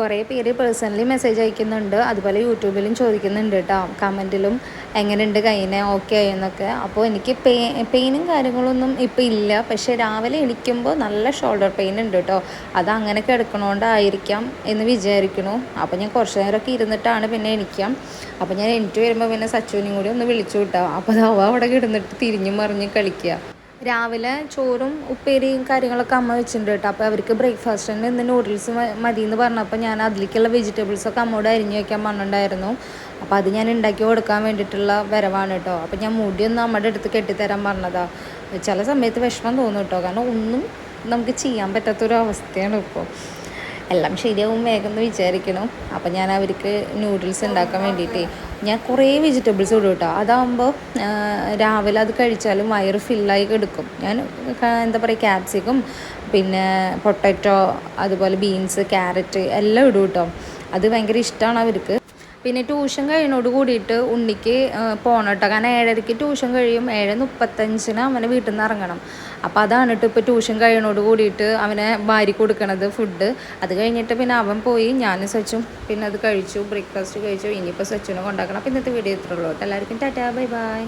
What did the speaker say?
കുറേ പേര് personally message അയക്കുന്നുണ്ട്. അതുപോലെ യൂട്യൂബിലും ചോദിക്കുന്നുണ്ട് കേട്ടോ കമന്റിലും എങ്ങനെയുണ്ട് കൈനെ? ഓക്കെ ആയെന്നൊക്കെ അപ്പോൾ എനിക്ക് പെയിൻ പെയിനും കാര്യങ്ങളൊന്നും ഇപ്പോൾ ഇല്ല. പക്ഷേ രാവിലെ എണിക്കുമ്പോൾ നല്ല ഷോൾഡർ പെയിൻ ഉണ്ട് കേട്ടോ അത് അങ്ങനെ കിടക്കണോണ്ടായിരിക്കാം എന്ന് വിചാരിക്കണു അപ്പോൾ ഞാൻ കുറച്ച് നേരമൊക്കെ ഇരുന്നിട്ടാണ് പിന്നെ എണിക്കാം. അപ്പോൾ ഞാൻ എണിറ്റ് വരുമ്പോൾ പിന്നെ സച്ചുവിനും കൂടി ഒന്ന് വിളിച്ചു കിട്ടാം അപ്പോൾ അത് അവ അവിടെ കിടന്നിട്ട് തിരിഞ്ഞു മറിഞ്ഞ് കളിക്കുക രാവിലെ ചോറും ഉപ്പേരിയും കാര്യങ്ങളൊക്കെ അമ്മ വെച്ചിട്ടുണ്ട് കേട്ടോ. അപ്പോൾ അവർക്ക് ബ്രേക്ക്ഫാസ്റ്റിന് ഇന്ന് നൂഡിൽസ് മതി എന്ന് പറഞ്ഞപ്പോൾ ഞാൻ അതിലേക്കുള്ള വെജിറ്റബിൾസൊക്കെ അമ്മോട് അരിഞ്ഞു വയ്ക്കാൻ പറഞ്ഞിട്ടുണ്ടായിരുന്നു. അപ്പോൾ അത് ഞാൻ ഉണ്ടാക്കി കൊടുക്കാൻ വേണ്ടിയിട്ടുള്ള വരവാണ് കേട്ടോ. അപ്പോൾ ഞാൻ മുടിയൊന്നും അമ്മയുടെ അടുത്ത് കെട്ടിത്തരാൻ പറഞ്ഞതാ. ചില സമയത്ത് വിഷമം തോന്നും കേട്ടോ. കാരണം ഒന്നും നമുക്ക് ചെയ്യാൻ പറ്റാത്തൊരു അവസ്ഥയാണ് ഇപ്പോൾ എല്ലാം ശരിയാവും വേഗം എന്ന് വിചാരിക്കണം. അപ്പം ഞാൻ അവർക്ക് നൂഡിൽസ് ഉണ്ടാക്കാൻ വേണ്ടിയിട്ട് ഞാൻ കുറേ വെജിറ്റബിൾസ് ഇടും കേട്ടോ അതാകുമ്പോൾ രാവിലെ അത് കഴിച്ചാലും വയറ് ഫില്ലായി എടുക്കും ഞാൻ എന്താ പറയുക ക്യാപ്സിക്കും പിന്നെ പൊട്ടറ്റോ അതുപോലെ ബീൻസ് ക്യാരറ്റ് എല്ലാം ഇടും കേട്ടോ അത് ഭയങ്കര ഇഷ്ടമാണ് അവർക്ക്. പിന്നെ ട്യൂഷൻ കഴിയണോട് കൂടിയിട്ട് ഉണ്ണിക്ക് പോകണം കേട്ടോ കാരണം ഏഴരയ്ക്ക് ട്യൂഷൻ കഴിയും ഏഴ് മുപ്പത്തഞ്ചിന് അവനെ വീട്ടിൽ നിന്ന് ഇറങ്ങണം. അപ്പോൾ അതാണ് കേട്ടോ ഇപ്പോൾ ട്യൂഷൻ കഴിയണോട് കൂടിയിട്ട് അവനെ വാരി കൊടുക്കണത് ഫുഡ് അത് കഴിഞ്ഞിട്ട് പിന്നെ അവൻ പോയി ഞാനും സച്ചും പിന്നെ അത് കഴിച്ചു ബ്രേക്ക്ഫാസ്റ്റ് കഴിച്ചു. ഇനിയിപ്പോൾ സച്ചിനെ കൊണ്ടാക്കണം. അപ്പോൾ ഇന്നത്തെ വീഡിയോ ഇത്രയുള്ളൂ കേട്ടോ. എല്ലാവർക്കും ടാറ്റാ ബൈ ബൈ.